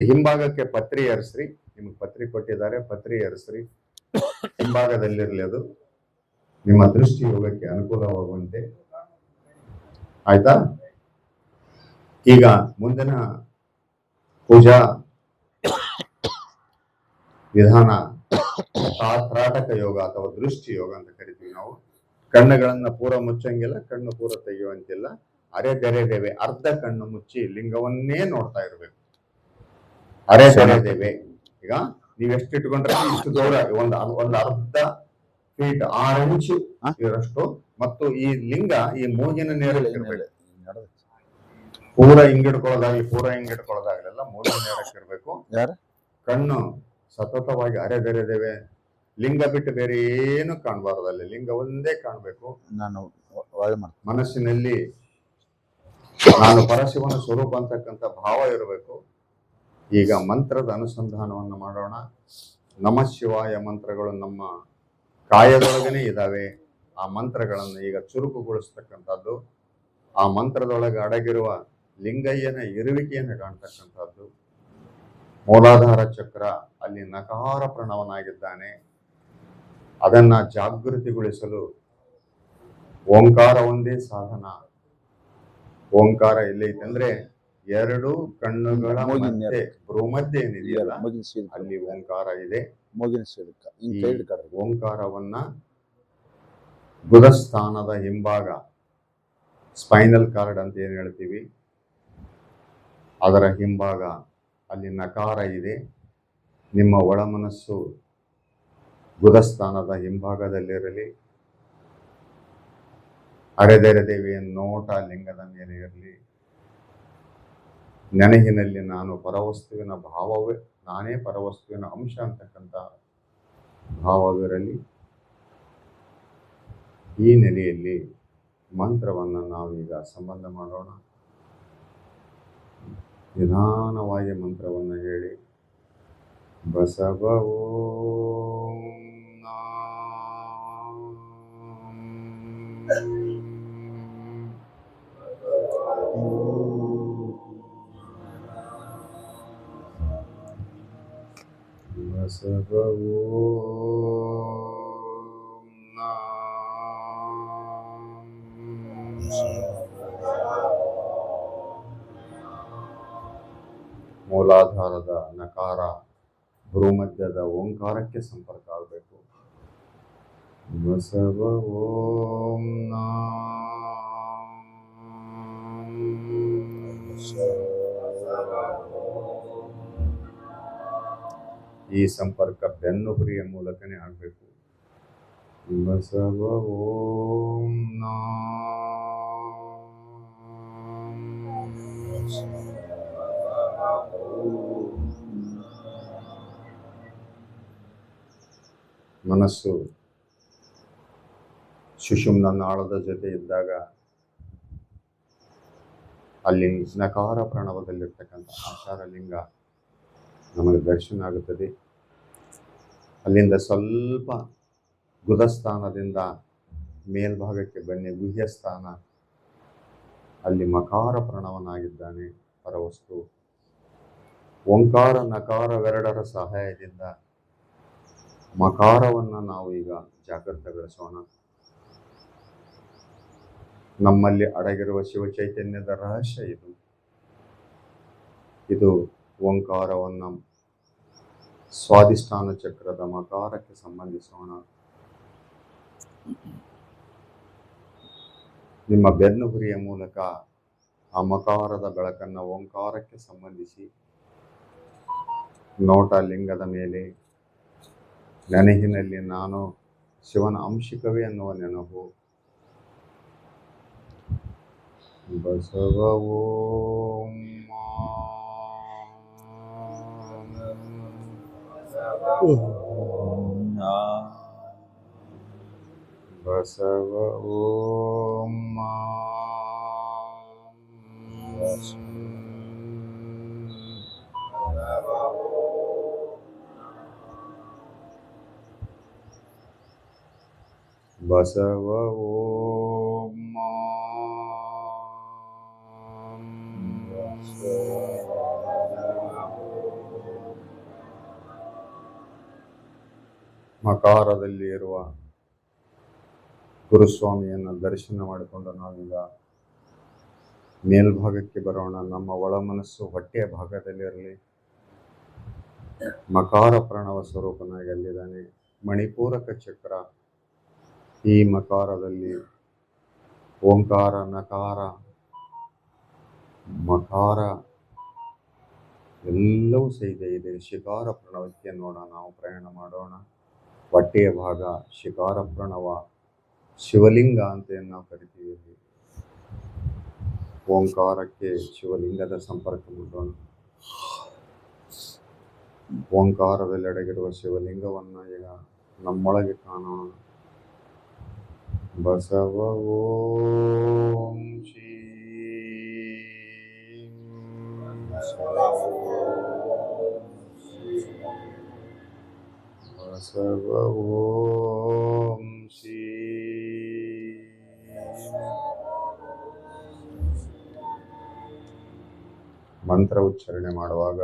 ಹಿಂಭಾಗಕ್ಕೆ ಪತ್ರಿ ಏರಿಸ್ರಿ. ನಿಮ್ಗೆ ಪತ್ರಿ ಕೊಟ್ಟಿದ್ದಾರೆ, ಪತ್ರಿ ಏರಿಸ್ರಿ. ಹಿಂಭಾಗದಲ್ಲಿರಲಿ ಅದು. ನಿಮ್ಮ ದೃಷ್ಟಿ ಯೋಗಕ್ಕೆ ಅನುಕೂಲವಾಗುವಂತೆ. ಆಯ್ತಾ? ಈಗ ಮುಂದಿನ ಪೂಜಾ ವಿಧಾನ ತ್ರಾಟಕ ಯೋಗ ಅಥವಾ ದೃಷ್ಟಿ ಯೋಗ ಅಂತ ಕರಿತೀವಿ ನಾವು. ಕಣ್ಣುಗಳನ್ನ ಪೂರ ಮುಚ್ಚಂಗಿಲ್ಲ, ಕಣ್ಣು ಪೂರ ತೆಗೆಯುವಂತಿಲ್ಲ. ಅರೆ ತೆರೆದೇವೆ ಅರ್ಧ ಕಣ್ಣು ಮುಚ್ಚಿ ಲಿಂಗವನ್ನೇ ನೋಡ್ತಾ ಇರಬೇಕು. ಅರೆ ದೇವೆ ಈಗ ನೀವು ಎಷ್ಟು ಇಟ್ಕೊಂಡ್ರೆ ಇಷ್ಟು ದೂರ ಒಂದು ಒಂದು ಅರ್ಧ ಫೀಟ್ ಆರು ಇಂಚು ಇರಷ್ಟು. ಮತ್ತು ಈ ಲಿಂಗ ಈ ಮೂಗಿನ ನೇರಕ್ಕೆ ಇರ್ಬೇಕು. ಪೂರ ಹಿಂಗಿಡ್ಕೊಳ್ಳೋದಾಗ್ಲಿ ಪೂರ ಹಿಂಗಿಡ್ಕೊಳ್ಳೋದಾಗ್ಲಿಲ್ಲ ಮೂಗಿನ ನೇರಕ್ಕೆ ಇರಬೇಕು. ಯಾರು? ಕಣ್ಣು ಸತತವಾಗಿ ಅರೆದೆರೆದೇವೆ ಲಿಂಗ ಬಿಟ್ಟು ಬೇರೆ ಏನು ಕಾಣಬಾರದು ಅಲ್ಲಿ. ಲಿಂಗ ಒಂದೇ ಕಾಣಬೇಕು. ನಾನು ಮನಸ್ಸಿನಲ್ಲಿ ನಾನು ಪರಶಿವನ ಸ್ವರೂಪ ಅಂತಕ್ಕಂಥ ಭಾವ ಇರಬೇಕು. ಈಗ ಮಂತ್ರದ ಅನುಸಂಧಾನವನ್ನು ಮಾಡೋಣ. ನಮ ಶಿವಾಯ ಮಂತ್ರಗಳು ನಮ್ಮ ಕಾಯದೊಳಗನೆ ಇದ್ದಾವೆ ಆ ಮಂತ್ರಗಳನ್ನು ಈಗ ಚುರುಕುಗೊಳಿಸ್ತಕ್ಕಂಥದ್ದು, ಆ ಮಂತ್ರದೊಳಗೆ ಅಡಗಿರುವ ಲಿಂಗಯ್ಯನ ಇರುವಿಕೆಯನ್ನು ಕಾಣ್ತಕ್ಕಂಥದ್ದು. ಮೂಲಾಧಾರ ಚಕ್ರ ಅಲ್ಲಿ ನಕಾರ ಪ್ರಣವನಾಗಿದ್ದಾನೆ. ಅದನ್ನ ಜಾಗೃತಿಗೊಳಿಸಲು ಓಂಕಾರ ಒಂದೇ ಸಾಧನ. ಓಂಕಾರ ಎಲ್ಲೈತೆ ಅಂದ್ರೆ ಎರಡು ಕಣ್ಣುಗಳ ಮಧ್ಯೆ ಭ್ರೂಮಧ್ಯೆ ಏನಿದೆಯಲ್ಲ ಮುಗಿನ ಸೀಲ್ ಅಲ್ಲಿ ಓಂಕಾರ ಇದೆ. ಮುಗಿನ ಸೀಲ್ಕ ಈ ಓಂಕಾರವನ್ನ ಬುಧಸ್ಥಾನದ ಹಿಂಭಾಗ ಸ್ಪೈನಲ್ ಕಾರ್ಡ್ ಅಂತ ಏನು ಹೇಳ್ತೀವಿ? ಅದರ ಹಿಂಭಾಗ ಅಲ್ಲಿ ನಕಾರ ಇದೆ. ನಿಮ್ಮ ಒಳ ಮನಸ್ಸು ಬುಧಸ್ಥಾನದ ಹಿಂಭಾಗದಲ್ಲಿರಲಿ. ಅರೆದೆರೆ ದೇವಿಯ ನೋಟ ಲಿಂಗದ ಮೇಲೆ ಇರಲಿ. ನೆನಹಿನಲ್ಲಿ ನಾನು ಪರವಸ್ತುವಿನ ಭಾವವೇ, ನಾನೇ ಪರವಸ್ತುವಿನ ಅಂಶ ಅಂತಕ್ಕಂಥ ಭಾವವಿರಲಿ. ಈ ನೆಲೆಯಲ್ಲಿ ಮಂತ್ರವನ್ನು ನಾವೀಗ ಸಂಬಂಧ ಮಾಡೋಣ. ನಿಧಾನವಾಗಿ ಮಂತ್ರವನ್ನು ಹೇಳಿ. ಬಸವೋ Thank ನಾಂ. ಬಸವ ಓಂ ನಾಂ. ಮೂಲಾಧಾರದ ನಕಾರ ಭ್ರೂಮಧ್ಯದ ಓಂಕಾರಕ್ಕೆ ಸಂಪರ್ಕ ಆಗಬೇಕು ಬಸವ ಓಂ ನಾಂ. ಈ ಸಂಪರ್ಕ ಬೆನ್ನುಹುರಿಯ ಮೂಲಕನೇ ಆಗಬೇಕು. ಬಸವ ಓಂ ಮನಸ್ಸು ಸುಷುಮ್ನ ನಾಳದ ಜೊತೆ ಇದ್ದಾಗ ಅಲ್ಲಿ ನಕಾರ ಪ್ರಣವದಲ್ಲಿರ್ತಕ್ಕಂಥ ಆಚಾರ ಲಿಂಗ ನಮಗೆ ದರ್ಶನ ಆಗುತ್ತದೆ. ಅಲ್ಲಿಂದ ಸ್ವಲ್ಪ ಗುದಸ್ಥಾನದಿಂದ ಮೇಲ್ಭಾಗಕ್ಕೆ ಬನ್ನಿ. ಗುಹ್ಯಸ್ಥಾನ. ಅಲ್ಲಿ ಮಕಾರ ಪ್ರಣವನಾಗಿದ್ದಾನೆ ಪರವಸ್ತು. ಓಂಕಾರ ನಕಾರವೆರಡರ ಸಹಾಯದಿಂದ ಮಕಾರವನ್ನು ನಾವು ಈಗ ಜಾಗೃತಗೊಳಿಸೋಣ ನಮ್ಮಲ್ಲಿ ಅಡಗಿರುವ ಶಿವಚೈತನ್ಯದ ರಹಸ್ಯ ಇದು. ಇದು ಓಂಕಾರವನ್ನು ಸ್ವಾದಿಷ್ಠಾನ ಚಕ್ರದ ಮಕಾರಕ್ಕೆ ಸಂಬಂಧಿಸೋಣ. ನಿಮ್ಮ ಬೆನ್ನುಹುರಿಯ ಮೂಲಕ ಆ ಮಕಾರದ ಬೆಳಕನ್ನು ಓಂಕಾರಕ್ಕೆ ಸಂಬಂಧಿಸಿ ನೋಟ ಲಿಂಗದ ಮೇಲೆ ನೆನಹಿನಲ್ಲಿ ನಾನು ಶಿವನ ಅಂಶಿಕವೇ ಅನ್ನುವ ನೆನಪು. ಬಸವ ಓಂ ಬಸವ ಓಂ ಬಸವ ಓಂ ಮಕಾರದಲ್ಲಿ ಇರುವ ಗುರುಸ್ವಾಮಿಯನ್ನು ದರ್ಶನ ಮಾಡಿಕೊಂಡು ನಾವೀಗ ಮೇಲ್ಭಾಗಕ್ಕೆ ಬರೋಣ. ನಮ್ಮ ಒಳ ಮನಸ್ಸು ಹೊಟ್ಟೆಯ ಭಾಗದಲ್ಲಿರಲಿ ಮಕಾರ ಪ್ರಣವ ಸ್ವರೂಪನಾಗಿ ಅಲ್ಲಿದ್ದಾನೆ. ಮಣಿಪೂರಕ ಚಕ್ರ ಈ ಮಕಾರದಲ್ಲಿ. ಓಂಕಾರ, ನಕಾರ, ಮಕಾರ ಎಲ್ಲವೂ ಸಹಿತ ಇದೆ. ಶಿಕಾರ ಪ್ರಣವಕ್ಕೆ ನೋಡೋಣ, ನಾವು ಪ್ರಯಾಣ ಮಾಡೋಣ. ಹೊಟ್ಟೆಯ ಭಾಗ, ಶಿಕಾರ ಪ್ರಣವ, ಶಿವಲಿಂಗ ಅಂತ ನಾವು ಕರಿತೀವಿ ಓಂಕಾರಕ್ಕೆ ಶಿವಲಿಂಗದ ಸಂಪರ್ಕ ಮಾಡೋಣ ಓಂಕಾರದಲ್ಲಿ ಶಿವಲಿಂಗವನ್ನು ಶಿವಲಿಂಗವನ್ನ ಈಗ ನಮ್ಮೊಳಗೆ ಕಾಣೋಣ. ಬಸವ ಓಂ ಶ್ರೀ ಬಸವ ಓಂ ಮಂತ್ರ ಉಚ್ಚಾರಣೆ ಮಾಡುವಾಗ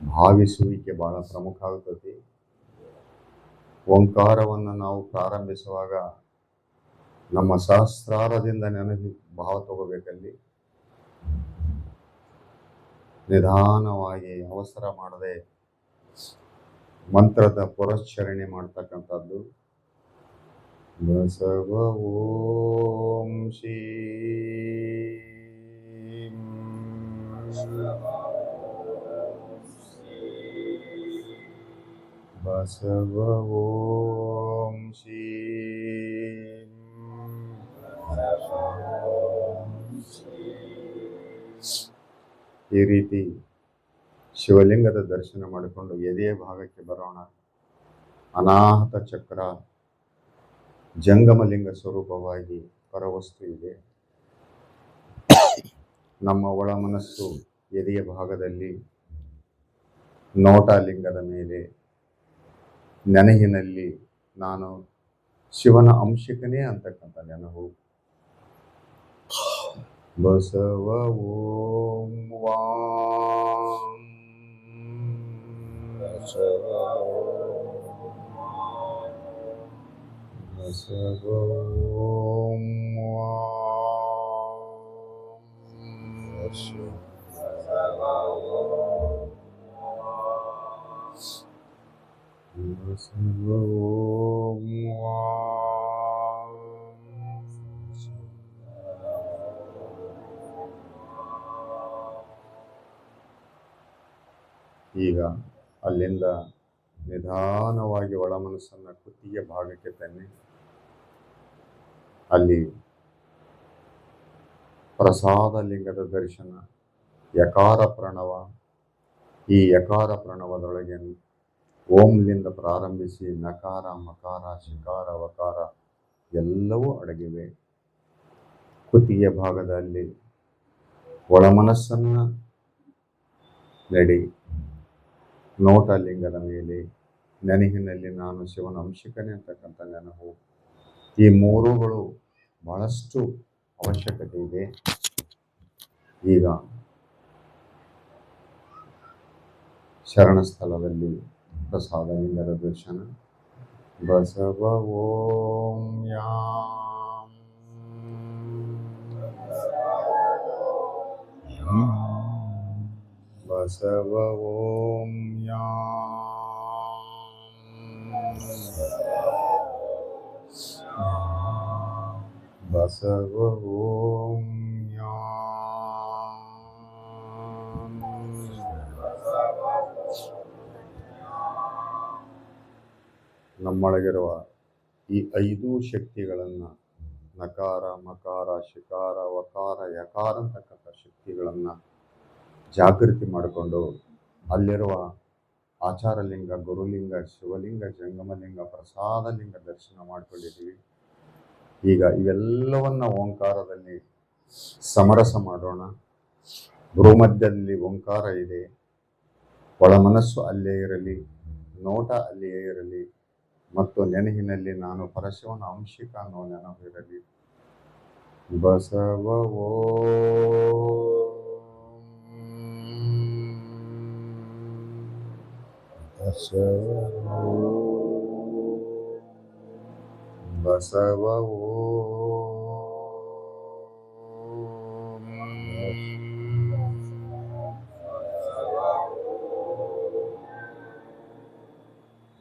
ಭಾವಿಸುವಿಕೆ ಬಹಳ ಪ್ರಮುಖ ಆಗುತ್ತದೆ ಓಂಕಾರವನ್ನು ನಾವು ಪ್ರಾರಂಭಿಸುವಾಗ ನಮ್ಮ ಸಹಸ್ರಾರದಿಂದ ನೆನಪಿ ಭಾವ ತಗೋಬೇಕಲ್ಲಿ ನಿಧಾನವಾಗಿ ಅವಸರ ಮಾಡದೆ ಮಂತ್ರದ ಪುರಶ್ಚರಣೆ ಮಾಡ್ತಕ್ಕಂಥದ್ದು. ಬಸವ ಓಂ ಶ್ರೀ ಬಸವ ಓಂ ಶ್ರೀ ಈ ರೀತಿ ಶಿವಲಿಂಗದ ದರ್ಶನ ಮಾಡಿಕೊಂಡು ಎದೆಯ ಭಾಗಕ್ಕೆ ಬರೋಣ. ಅನಾಹತ ಚಕ್ರ ಜಂಗಮಲಿಂಗ ಸ್ವರೂಪವಾಗಿ ಪರವಸ್ತು ಇದೆ. ನಮ್ಮ ಒಳ ಮನಸ್ಸು ಎದೆಯ ಭಾಗದಲ್ಲಿ ನೋಟ ಲಿಂಗದ ಮೇಲೆ ನೆನಹಿನಲ್ಲಿ ನಾನು ಶಿವನ ಅಂಶಿಕನೇ ಅಂತಕ್ಕಂಥ ನೆನಹು ಬಸವ ಓಂ ವಾಂ. ಬಸವ ಅಲ್ಲಿಂದ ನಿಧಾನವಾಗಿ ಒಳ ಮನಸ್ಸನ್ನ ಕುತ್ತಿಗೆ ಭಾಗಕ್ಕೆ ತನ್ನಿ. ಅಲ್ಲಿ ಪ್ರಸಾದ ಲಿಂಗದ ದರ್ಶನ, ಯಕಾರ ಪ್ರಣವ, ಈ ಯಕಾರ ಪ್ರಣವದೊಳಗೆ ಓಂಲಿಂದ ಪ್ರಾರಂಭಿಸಿ ನಕಾರ, ಮಕಾರ, ಶಿಕಾರ, ವಕಾರ ಎಲ್ಲವೂ ಅಡಗಿವೆ. ಕುತ್ತಿಗೆ ಭಾಗದಲ್ಲಿ ಒಳ ಮನಸ್ಸನ್ನ ನಡಿ. ನೋಟ ಲಿಂಗದ ಮೇಲೆ ನೆನಹಿನಲ್ಲಿ ನಾನು ಶಿವನ ಅಂಶಿಕನೇ ಅಂತಕ್ಕಂಥ ನೆನಪು. ಈ ಮೂರುಗಳು ಬಹಳಷ್ಟು ಅವಶ್ಯಕತೆ ಇದೆ. ಈಗ ಶರಣ ಸ್ಥಳದಲ್ಲಿ ಪ್ರಸಾದ, ಲಿಂಗದ ದರ್ಶನ. ಬಸವ ಓಂ ಯಾಂ ಬಸವ ಓಂ ಯಾಂ ಬಸವ ಓಂ ಯಾ ನಮ್ಮೊಳಗಿರುವ ಈ ಐದು ಶಕ್ತಿಗಳನ್ನು ನಕಾರ, ಮಕಾರ, ಶಿಕಾರ, ವಕಾರ, ಯಕಾರ ಅಂತಕ್ಕಂಥ ಶಕ್ತಿಗಳನ್ನು ಜಾಗೃತಿ ಮಾಡಿಕೊಂಡು ಅಲ್ಲಿರುವ ಆಚಾರಲಿಂಗ, ಗುರುಲಿಂಗ, ಶಿವಲಿಂಗ, ಜಂಗಮಲಿಂಗ, ಪ್ರಸಾದಲಿಂಗ ದರ್ಶನ ಮಾಡಿಕೊಂಡಿದ್ದೀವಿ. ಈಗ ಇವೆಲ್ಲವನ್ನ ಓಂಕಾರದಲ್ಲಿ ಸಮರಸ ಮಾಡೋಣ. ಭೂಮಧ್ಯದಲ್ಲಿ ಓಂಕಾರ ಇದೆ. ಒಳ ಮನಸ್ಸು ಅಲ್ಲೇ ಇರಲಿ, ನೋಟ ಅಲ್ಲಿಯೇ ಇರಲಿ, ಮತ್ತು ನೆನಹಿನಲ್ಲಿ ನಾನು ಪರಶಿವನ ಅಂಶಿಕ ಅನ್ನೋ ನೆನಪಿರಲಿ ಬಸವ ಓಂ Basavo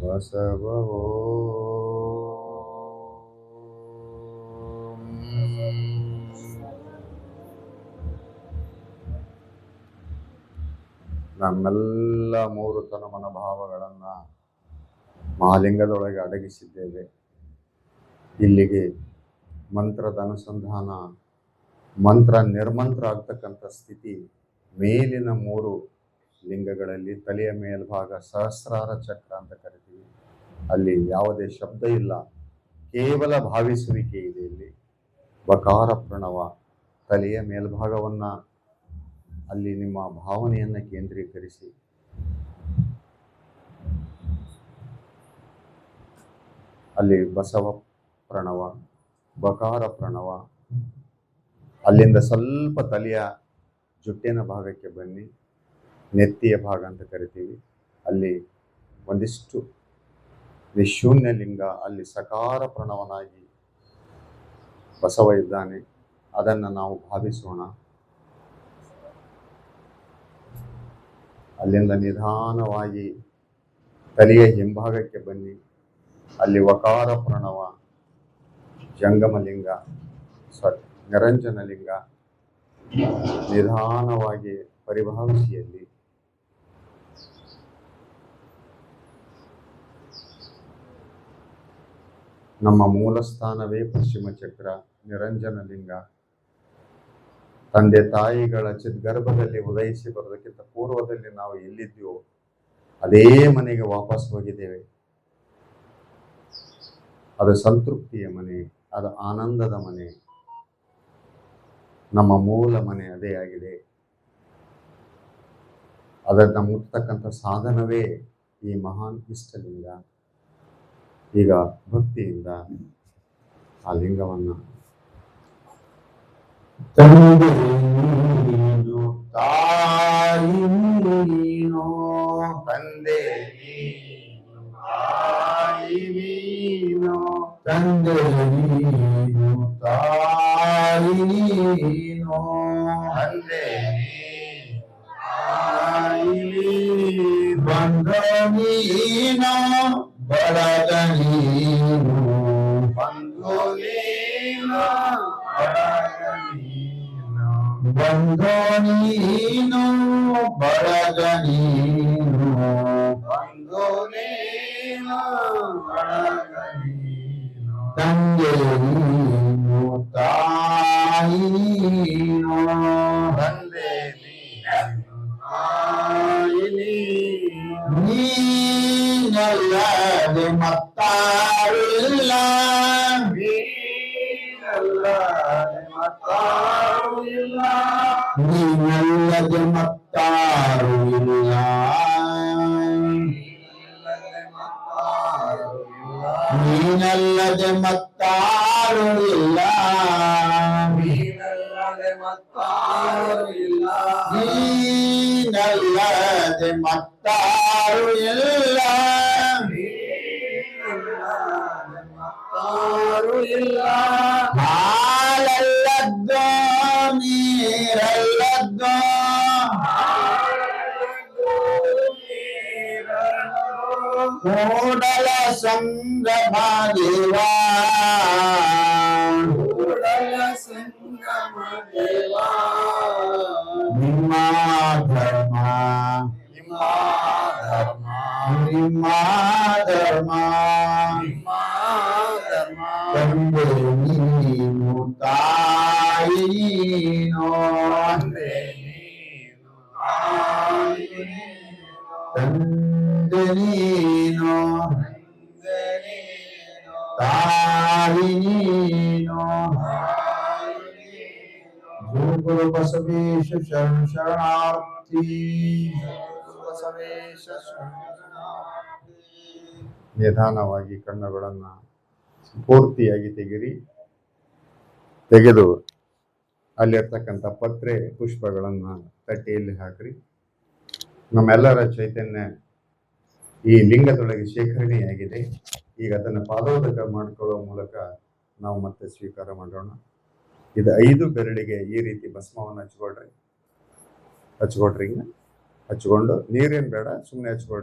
Basavo ನಮ್ಮೆಲ್ಲ ಮೂರು ತನ ಮನೋಭಾವಗಳನ್ನ ಮಹಾಲಿಂಗದೊಳಗೆ ಅಡಗಿಸಿದ್ದೇವೆ. ಇಲ್ಲಿಗೆ ಮಂತ್ರದ ಅನುಸಂಧಾನ ಮಂತ್ರ ನಿರ್ಮಂತ್ರ ಆಗ್ತಕ್ಕಂಥ ಸ್ಥಿತಿ ಮೇಲಿನ ಮೂರು ಲಿಂಗಗಳಲ್ಲಿ ತಲೆಯ ಮೇಲ್ಭಾಗ ಸಹಸ್ರಾರ ಚಕ್ರ ಅಂತ ಕರಿತೀವಿ. ಅಲ್ಲಿ ಯಾವುದೇ ಶಬ್ದ ಇಲ್ಲ. ಕೇವಲ ಭಾವಿಸುವಿಕೆ ಇದೆ ಇಲ್ಲಿ. ಬಕಾರ ಪ್ರಣವ, ತಲೆಯ ಮೇಲ್ಭಾಗವನ್ನ ಅಲ್ಲಿ ನಿಮ್ಮ ಭಾವನೆಯನ್ನು ಕೇಂದ್ರೀಕರಿಸಿ. ಅಲ್ಲಿ ಬಸವ ಪ್ರಣವ, ಬಕಾರ ಪ್ರಣವ, ಅಲ್ಲಿಂದ ಸ್ವಲ್ಪ ತಲೆಯ ಜುಟ್ಟಿನ ಭಾಗಕ್ಕೆ ಬನ್ನಿ. ನೆತ್ತಿಯ ಭಾಗ ಅಂತ ಕರಿತೀವಿ. ಅಲ್ಲಿ ಒಂದಿಷ್ಟು ನಿಶೂನ್ಯ ಲಿಂಗ, ಅಲ್ಲಿ ಸಕಾರ ಪ್ರಣವನಾಗಿ ಬಸವ ಇದ್ದಾನೆ. ಅದನ್ನು ನಾವು ಭಾವಿಸೋಣ. ಅಲ್ಲಿಂದ ನಿಧಾನವಾಗಿ ತಲೆಯ ಹಿಂಭಾಗಕ್ಕೆ ಬನ್ನಿ. ಅಲ್ಲಿ ವಕಾರ ಪ್ರಣವ ಜಂಗಮಲಿಂಗ ಸಾರಿ ನಿರಂಜನಲಿಂಗ ನಿಧಾನವಾಗಿ ಪರಿಭಾವಿಸಿಯಲ್ಲಿ. ನಮ್ಮ ಮೂಲ ಸ್ಥಾನವೇ ಪಶ್ಚಿಮ ಚಕ್ರ ನಿರಂಜನ ಲಿಂಗ ತಂದೆ ತಾಯಿಗಳ ಚಿದ್ಗರ್ಭದಲ್ಲಿ ಉದಯಿಸಿ ಬರೋದಕ್ಕಿಂತ ಪೂರ್ವದಲ್ಲಿ ನಾವು ಎಲ್ಲಿದ್ದೀವೋ ಅದೇ ಮನೆಗೆ ವಾಪಸ್ ಹೋಗಿದ್ದೇವೆ. ಅದು ಸಂತೃಪ್ತಿಯ ಮನೆ, ಅದು ಆನಂದದ ಮನೆ. ನಮ್ಮ ಮೂಲ ಮನೆ ಅದೇ ಆಗಿದೆ. ಅದನ್ನ ಮುಟ್ತಕ್ಕಂಥ ಸಾಧನವೇ ಈ ಮಹಾನ್ ಇಷ್ಟಲಿಂಗ. ಈಗ ಭಕ್ತಿಯಿಂದ ಆ ಲಿಂಗವನ್ನು ತಂದೆ ನೀನು ತಾಯಿ ನೀನು ತಂದೆ ನೀನು, ತಾಯಿ ನೀನು, ತಂದೆ ನೀನು ತಾಯಿ ನೀನು ತಂದೆ ನೀನು, ತಾಯಿ ನೀನು, ಬಂಧ ನೀನು ಬಳಗ ನೀನು ಬಂಧು ನೀನು, ಬಳಗ ನೀನು, ಬಂಧ ನೀನು ಬಳಗ ನೀನು ಬಂಧು ನೀನು, ಬಳಗ ನೀನು. ತಂದೆ ನೀನು ತಾಯಿ ನೀನು ತಂದೆ ನೀನು, ತಾಯಿ ನೀನು, ನೀನಲ್ಲದೆ ಮತ್ತಾರಿಲ್ಲ ನೀನಲ್ಲದೆ ಮತ್ತಾರು நீ நல்லது மத்தாரு நீ நல்லது ಕೂಡಲ ಸಂಗಮ ದೇವಾ ಕೂಡಲ ಸಂಗಮ ದೇವಾ. ನಿಮ್ಮ ಧರ್ಮ ನಿಮ್ಮ ಧರ್ಮ ನಿಮ್ಮ ಧರ್ಮ ಶರಣ ಶರಣಾರ್ಥಿ ಬಸವೇಶ ಶರಣಾರ್ಥಿ. ನಿಧಾನವಾಗಿ ಕಣ್ಣುಗಳನ್ನ ಪೂರ್ತಿಯಾಗಿ ತೆಗಿರಿ. ತೆಗೆದು ಅಲ್ಲಿರ್ತಕ್ಕಂಥ ಪತ್ರೆ ಪುಷ್ಪಗಳನ್ನ ತಟ್ಟೆಯಲ್ಲಿ ಹಾಕ್ರಿ. ನಮ್ಮೆಲ್ಲರ ಚೈತನ್ಯ ಈ ಲಿಂಗದೊಳಗೆ ಶೇಖರಣೆಯಾಗಿದೆ. ಈಗ ಅದನ್ನ ಪಾದೋದಕ ಮಾಡ್ಕೊಳ್ಳೋ ಮೂಲಕ ನಾವು ಮತ್ತೆ ಸ್ವೀಕಾರ ಮಾಡೋಣ. ಇದು ಐದು ಬೆರಳಿಗೆ ಈ ರೀತಿ ಭಸ್ಮವನ್ನು ಹಚ್ಕೊಳ್ರಿ. ಹಚ್ಕೊಳ್ರಿ. ಹಿಂಗೆ ಹಚ್ಕೊಂಡು ನೀರೇನು ಬೇಡ ಸುಮ್ಮನೆ ಹಚ್ಕೊಳ್ರಿ.